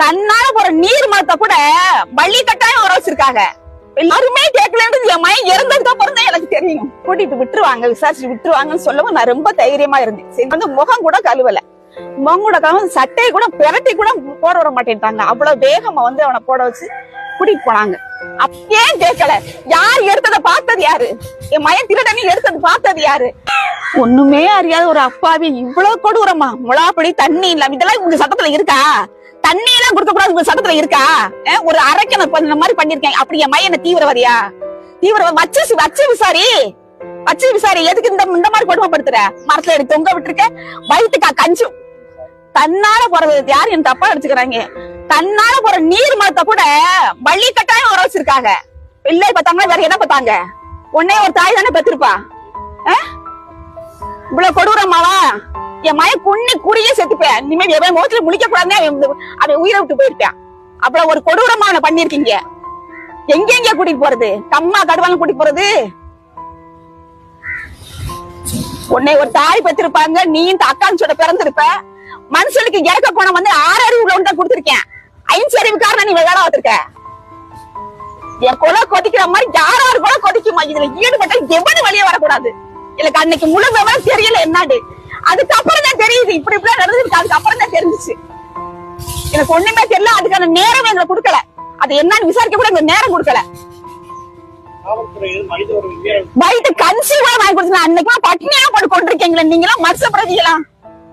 தன்னால போற நீர் மரத்தை கூட வள்ளி கட்டாயம் வர வச்சிருக்காங்க. எல்லாருமே கேட்கலன்றது என் மயன் இறந்ததுக்கு அப்புறம் தான் எனக்கு தெரியும் கூட்டிட்டு விட்டுருவாங்க விசாரிச்சு விட்டுருவாங்கன்னு சொல்லவும் நான் ரொம்ப தைரியமா இருந்தேன். சரி வந்து முகம் கூட கழுவல. முகம் கூட கழுவ சட்டையை கூட பிரட்டி கூட போட விட மாட்டேன்ட்டாங்க. அவ்வளவு வேகமா வந்து அவனை போட வச்சு கூட்டிட்டு போனாங்க. அப்பயே கேட்கல. யார் எடுத்ததை பார்த்தது யாரு? என் மயன் திருடனி எடுத்தது பார்த்தது யாரு? ஒண்ணுமே அறியாத ஒரு அப்பாவி. இவ்வளவு கொடூரமா. முளாப்படி தண்ணி இல்லாம. இதெல்லாம் உங்க சட்டத்துல இருக்கா? தண்ணி கொடுக்க கூடாது சட்டத்துல இருக்கா? ஒரு அரைக்கண இந்த மாதிரி பண்ணிருக்கேன். அப்படி என் மையன தீவிரவாதியா? தீவிரவாதி வச்சு வச்சு விசாரி. வச்சு விசாரி. எதுக்கு இந்த இந்த மாதிரி கொடுமைப்படுத்துற? மரத்துல எடுத்து தொங்க விட்டுருக்க? வயிற்றுக்கா கஞ்சும். தன்னால போறது யார்? என் தப்பா எடுத்துக்கிறாங்க. தன்னால போற நீர் மரத்தை கூட வள்ளி கட்டாயம் வர வச்சிருக்காங்க. பிள்ளை பார்த்தாங்களா வேற என்ன பார்த்தாங்க? உன்னே ஒரு தாய் தானே பெத்திருப்பா. இவ்வளவு கொடுறமாவா என் மய குண்ணி குடியே செத்துப்பேன். இனிமே எவன் முகத்துல முழிக்க கூடாதுன்னு அவன் இந்த- உயிரை விட்டு போயிருப்பேன் அப்புறம் ஒரு கொடூரமா அவனை பண்ணிருக்கீங்க எங்க எங்க கூட்டிட்டு போறது? கம்மா கடுவாங்க கூட்டிட்டு போறது? உன்னை ஒரு தாய் பெற்றிருப்பாங்க. நீ இந்த அக்கான்னு சொல்ல பிறந்திருப்ப. மனுஷனுக்கு இறக்க குணம் வந்து ஆறு அறிவு உள்ளவன் தான் கொடுத்திருக்கேன். ஐந்து அறிவுக்காரன் நீ வேலை வந்திருக்க என் கொலை கொதிக்கிற மாதிரி யாராரு கொலை கொதிக்குமா இதுல ஈடுபட்டா எவனு வெளியே வரக்கூடாது. எனக்கு அன்னைக்கு முழு விவரம் தெரியல என்னாடு அதுக்கப்புறம் தான் தெரியுது. இப்படி இப்படி நடந்துருக்கு அதுக்கப்புறம் தான் தெரிஞ்சுச்சு. எனக்கு ஒண்ணுமே தெரியல அதுக்கான நேரம் எங்களை கொடுக்கல. அது என்னன்னு விசாரிக்க கூட எங்களுக்கு நேரம் கொடுக்கல. வயிற்று கஞ்சி கூட வாங்கி கொடுத்தா அன்னைக்கு பட்டினியா போட்டு கொண்டிருக்கீங்களா. நீங்க எல்லாம் மனுஷ பிரதிகளா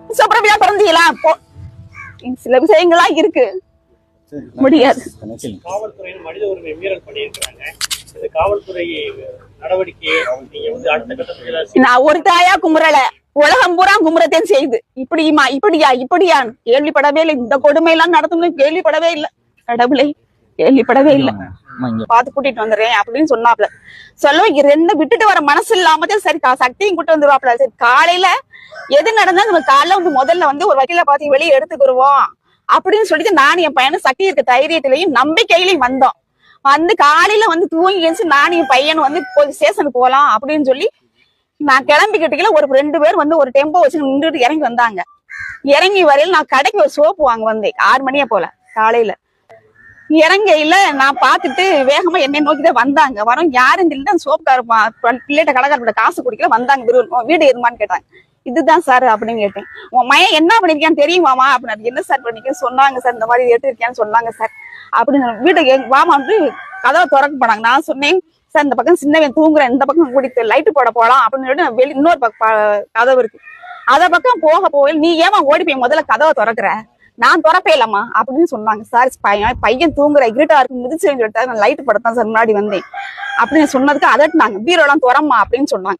மனுஷ பிரதியா பிறந்தீங்களா சில விஷயங்கள்லாம் இருக்கு. முடியாது. நான் ஒரு தாயா குமுறல உலகம் பூரா குமுறத்தையும் செய்யுது. இப்படியுமா இப்படியா இப்படியா கேள்விப்படவே இல்லை. இந்த கொடுமை எல்லாம் நடத்தணும் கேள்விப்படவே இல்லை. கடவுளை கேள்விப்படவே இல்லை. பார்த்து கூட்டிட்டு வந்துடுறேன் அப்படின்னு சொன்னாப்ல சொல்ல ரெண்டு விட்டுட்டு வர மனசு இல்லாம தான் சரி சக்தியும் கூட்டு வந்துருவாப்ல சரி காலையில எது நடந்தா நம்ம காலைல வந்து முதல்ல வந்து ஒரு வக்கீல பார்த்து வெளியே எடுத்துக்கிருவோம் அப்படின்னு சொல்லிட்டு நானும் என் பையனும் சக்தி இருக்க தைரியத்திலையும் நம்பிக்கையிலையும் வந்தோம். வந்து காலையில வந்து தூங்கி எழுந்து நானும் என் பையனும் வந்து ஸ்டேஷனுக்கு போலாம் அப்படின்னு சொல்லி நான் கிளம்பிக்கிட்டுல ஒரு ரெண்டு பேர் வந்து ஒரு டெம்போ வச்சு நின்றுட்டு இறங்கி வந்தாங்க. இறங்கி வரையில் நான் கடைக்கு ஒரு சோப்பு வாங்க வந்தேன். ஆறு மணியே போல காலையில. இறங்கையில நான் பார்த்துட்டு வேகமா என்னை நோக்கி தான் வந்தாங்க. வரோம் யாரும் தெரியல. சோப்புக்கார பிள்ளைகிட்ட கடைக்காரப்பட காசு குடிக்கல. வந்தாங்க வீடு உன் வீடு எதுமான்னு கேட்டாங்க. இதுதான் சார் அப்படின்னு கேட்டேன். உன் மையன் என்ன பண்ணிருக்கான்னு தெரியுமாமா அப்படின்னு என்ன சார் பண்ணிக்க சொன்னாங்க சார். இந்த மாதிரி எடுத்திருக்கேன்னு சொன்னாங்க சார். அப்படின்னு வீட்டுக்கு வீடு வாமா வந்து கதவை திறக்க போனாங்க. நான் சொன்னேன் சார் இந்த பக்கம் சின்னவன் தூங்குறேன் இந்த பக்கம் குடித்து லைட்டு போட போலாம் அப்படின்னு சொல்லிட்டு நான் வெளி இன்னொரு பக்கம் கதவு இருக்கு. அத பக்கம் போக போக நீ ஏமா ஓடி போய் முதல்ல கதவை திறக்கிற? நான் திறப்பே இல்லம்மா அப்படின்னு சொன்னாங்க. சார் பையன் பையன் தூங்குற இருட்டா இருக்கு மிதிச்சுன்னு சொல்லிட்டு நான் லைட் படத்தான் சார் முன்னாடி வந்தேன். அப்படின்னு சொன்னதுக்கு அதட்டினாங்க. பீரோலாம் திறம்மா அப்படின்னு சொன்னாங்க.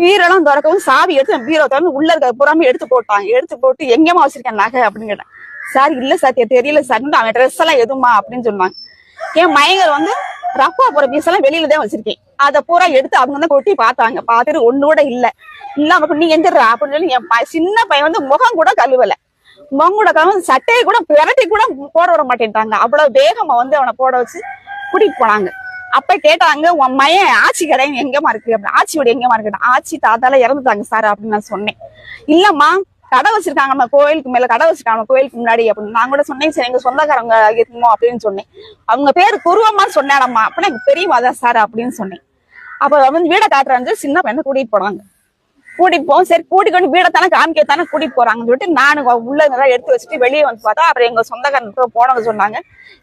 பீரோலாம் திறக்கவும் சாவி எடுத்து பீரோ திறந்து உள்ள இருக்க புறாம எடுத்து போட்டாங்க எடுத்து போட்டு எங்கேயுமா வச்சிருக்கேன் நகை அப்படின்னு கேட்டேன். சார் இல்ல சார் தெரியல சார் அவன் ட்ரெஸ் எல்லாம் எதுமா அப்படின்னு சொன்னாங்க. என் மயங்கர் வந்து ரப்பா போற பீஸ் எல்லாம் வெளியில தான் வச்சிருக்கேன். அதை பூரா எடுத்து அவங்க வந்து கொட்டி பார்த்தாங்க. பார்த்துட்டு ஒண்ணு கூட இல்ல இல்லாம நீ எந்திரா அப்படின்னு சொல்லி என் சின்ன பையன் வந்து முகம் கூட கழுவல. முகம் கூட சட்டையை கூட பிரட்டி கூட போட விட மாட்டேன்ட்டாங்க. அவ்வளவு வேகமா வந்து அவனை போட வச்சு கூட்டிட்டு போனாங்க. அப்ப கேட்டாங்க உன் மையன் ஆச்சி கடை எங்கம்மா இருக்கு? அப்படின்னு. ஆச்சி வீடு எங்கம்மா இருக்கு ஆச்சி தாத்தால இறந்துட்டாங்க சார் அப்படின்னு நான் சொன்னேன். இல்லம்மா கடை வச்சிருக்காங்க நம்ம கோயிலுக்கு மேல கடை வச்சிருக்காங்க கோயிலுக்கு முன்னாடி அப்படின்னு. நான் கூட சொன்னேன் சரி எங்க சொந்தக்காரங்க இருக்குமோ அப்படின்னு சொன்னேன். அவங்க பேர் குருவம்மான்னு சொன்னாடம்மா அப்படின்னா எனக்கு பெரியவா தான் சார் அப்படின்னு சொன்னேன். அப்ப வந்து வீடை காட்டுறாங்க சின்ன பையனை கூட்டிட்டு போனாங்க. கூட்டிட்டு போவோம் சரி கூட்டிட்டு வந்து வீடை தானே காமிக்க தானே கூட்டிட்டு போறாங்கன்னு சொல்லிட்டு நானு உள்ள இதெல்லாம் எடுத்து வச்சுட்டு வெளியே வந்து பார்த்தா அப்புறம் எங்க சொந்தக்காரங்க போனவங்க சொன்னாங்க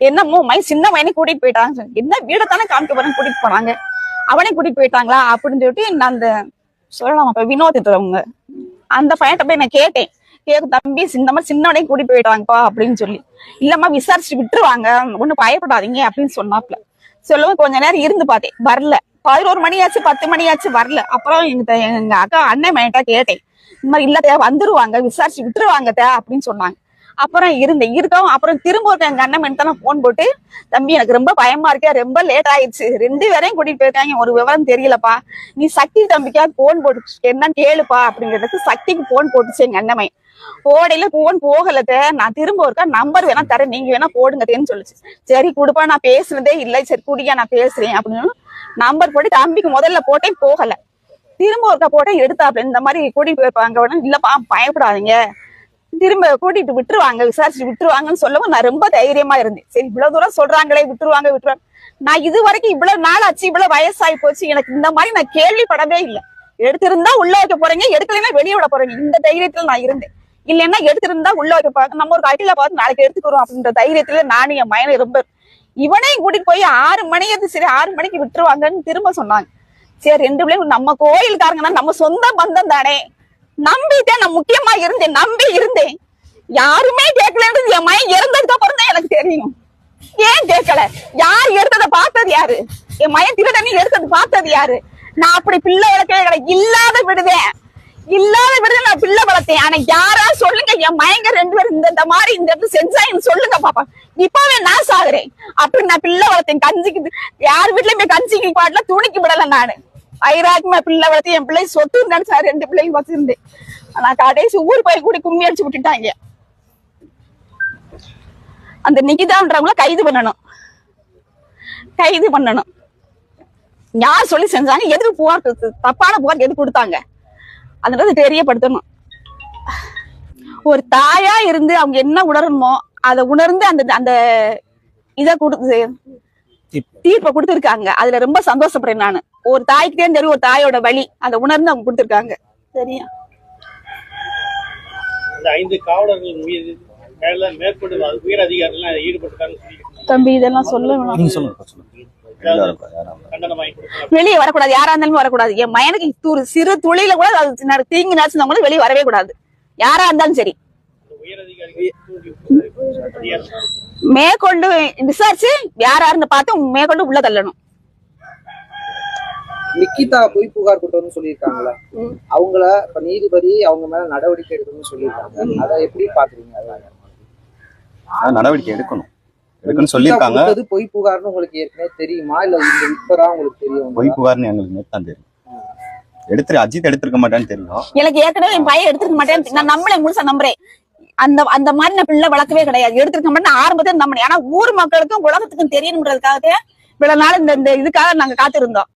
என்னமோ மை சின்ன பையனை கூட்டிட்டு போயிட்டாங்க சொன்னேன். என்ன வீடை தானே காமிக்க போறேன்னு கூட்டிட்டு போனாங்க. அவனே கூட்டிட்டு போயிட்டாங்களா? அப்படின்னு சொல்லிட்டு நான் அந்த சொல்லலாம் அப்ப வினோதத்துவங்க அந்த பையன்கிட்ட போய் நான் கேட்டேன். கேக்கு தம்பி இந்த மாதிரி சின்னவனையும் கூட்டிட்டு போயிட்டாங்கப்பா அப்படின்னு சொல்லி. இல்லம்மா விசாரிச்சு விட்டுருவாங்க. ஒண்ணும் பயப்படாதீங்க அப்படின்னு சொன்னாப்ல. சொல்லவும் கொஞ்ச நேரம் இருந்து பார்த்தேன். வரல. பதினோரு மணி ஆச்சு பத்து மணி ஆச்சு வரல. அப்புறம் எங்க எங்க அக்கா அண்ணன் மையன்ட்ட கேட்டேன். இந்த மாதிரி இல்ல தே வந்துருவாங்க. விசாரிச்சு விட்டுருவாங்க தே அப்படின்னு சொன்னாங்க. அப்புறம் இருந்தேன். இருக்கவும் அப்புறம் திரும்ப ஒரு எங்க அண்ணன் தான் போன் போட்டு தம்பி எனக்கு ரொம்ப பயமா இருக்கேன் ரொம்ப லேட் ஆயிடுச்சு. ரெண்டு பேரையும் கூட்டிட்டு போயிருக்காங்க. ஒரு விவரம் தெரியலப்பா. நீ சக்தி தம்பிக்கா போன் போட்டு என்னன்னு கேளுப்பா அப்படிங்கிறதுக்கு சக்திக்கு போன் போட்டுச்சு எங்க அண்ணமை போடையில போன் போகலத நான் திரும்ப ஒருக்கா நம்பர் வேணா தரேன். நீங்க வேணா போடுங்கதேன்னு சொல்லுச்சு. சரி கொடுப்பா நான் பேசுனதே இல்லை. சரி குடியா நான் பேசுறேன் அப்படின்னு நம்பர் போட்டு தம்பிக்கு முதல்ல போட்டேன் போகல. திரும்ப ஒருக்கா போட்டேன் எடுத்தாப்ல இந்த மாதிரி கூட்டிட்டு போயிருப்பாங்க இல்லப்பா பயப்படாதீங்க. திரும்ப கூட்டிட்டு விட்டுருவாங்க விசாரிச்சு விட்டுருவாங்கன்னு சொல்லவும் நான் ரொம்ப தைரியமா இருந்தேன். சரி இவ்வளவு தூரம் சொல்றாங்களே விட்டுருவாங்க விட்டுருவாங்க. நான் இது வரைக்கும் இவ்வளவு நாள் ஆச்சு இவ்வளவு வயசாகி போச்சு எனக்கு இந்த மாதிரி நான் கேள்விப்படவே இல்லை. எடுத்திருந்தா உள்ள வைக்க போறீங்க எடுக்கலைன்னா வெளியே விட போறீங்க. இந்த தைரியத்துல நான் இருந்தேன். இல்லைன்னா எடுத்திருந்தா உள்ள வைக்க போறாங்க நம்ம ஒரு கட்டில பார்த்து நாளைக்கு எடுத்துக்கிறோம் அப்படின்ற தைரியத்துல நானும் என் மயனை ரொம்ப இவனையும் கூட்டிட்டு போய் ஆறு மணிக்கு சரி ஆறு மணிக்கு விட்டுருவாங்கன்னு திரும்ப சொன்னாங்க. சரி ரெண்டு பிள்ளைங்க நம்ம கோயிலுக்காரங்கன்னா நம்ம சொந்த பந்தம் தானே. நம்பிட்டேன் நான் முக்கியமா இருந்தேன் நம்பி இருந்தேன். யாருமே கேட்கலன்றது என் மயன் இறந்ததுக்கு அப்புறம் தான் எனக்கு தெரியும். ஏன் கேட்கல? யார் எடுத்ததை பார்த்தது யாரு? என் மயன் திருடனி எடுத்தது பார்த்தது யாரு? நான் அப்படி பிள்ளை வளர்க்கவே இல்லாத விடுவேன் இல்லாத விடுதலை நான் பிள்ளை வளர்த்தேன். ஆனா யாரா சொல்லுங்க என் மயங்க ரெண்டு பேரும் இந்த இந்த மாதிரி இந்த இடத்துல செஞ்சா எனக்கு சொல்லுங்க பாப்பா. இப்பவே நான் சாகுறேன். அப்படி நான் பிள்ளை வளர்த்தேன் கஞ்சிக்கு யார் வீட்லயுமே கஞ்சிக்கு பாட்டுல துணிக்கு விடல நானு. ஐராக்குமா பிள்ளை வளர்த்து என் பிள்ளை சொத்து நினைச்சா ரெண்டு பிள்ளைங்க வச்சிருந்தேன் ஆனா கடைசி ஊர் போய் கூடி கும்மி அடிச்சு விட்டுட்டாங்க. அந்த நிகிதான்றவங்கள கைது பண்ணணும். கைது பண்ணணும். யார் சொல்லி செஞ்சாங்க? எதுக்கு புகார் தப்பான புகார் எதுக்கு கொடுத்தாங்க? அதனால தெரியப்படுத்தணும். ஒரு தாயா இருந்து அவங்க என்ன உணரணுமோ அதை உணர்ந்து அந்த அந்த இதை கொடுத்து தீர்ப்பை கொடுத்துருக்காங்க. அதுல ரொம்ப சந்தோஷப்படுறேன் நானு. ஒரு தாய்க்கிட்டே தெரியும் ஒரு தாயோட வழி அதை உணர்ந்து அவங்க கொடுத்துருக்காங்க. சரியா? தம்பி இதெல்லாம் சொல்ல வெளியே வரக்கூடாது யாரா இருந்தாலும் வரக்கூடாது. என் மயனுக்கு ஒரு சிறு துளியில கூட தீங்கு நினைச்சிருந்தா கூட வெளியே வரவே கூடாது. யாரா இருந்தாலும் சரி. மேற்கொண்டு விசாரிச்சு யாரா இருந்து பார்த்து மேற்கொண்டு உள்ள தள்ளணும். நிக்கிதா பொய் புகார் கொடுத்தோம்னு சொல்லியிருக்காங்களா அவங்கள இப்ப நீதிபதி அவங்க மேல நடவடிக்கை எடுக்கணும்னு சொல்லியிருக்காங்க. அதை எப்படி பாக்குறீங்க? அதை? ஆனா நடவடிக்கை எடுக்கணும். எடுக்கணும்னு சொல்லியிருக்காங்க. பொய் புகார்னு உங்களுக்கு ஏற்கனவே தெரியுமா? இல்ல இந்த இப்பதான் உங்களுக்கு தெரியும்? பொய் புகார்னு எங்களுக்கு தெரியும். அஜித் எடுத்திருக்க மாட்டான்னு தெரியும். எனக்கு ஏற்கனவே என் பையன் எடுத்துக்க மாட்டேன் நான் நம்மளே முழுசா நம்புறேன். அந்த அந்த மாதிரி நான் பிள்ளை வளர்க்கவே கிடையாது. எடுத்துக்க மாட்டேன் ஆரம்பத்தில் நம்பினேன். ஆனா ஊர் மக்களுக்கும் உலகத்துக்கும் தெரியணுன்றதுக்காக இவ்வளவு நாள் இந்த இந்த இதுக்காக நாங்க காத்திருந்தோம்.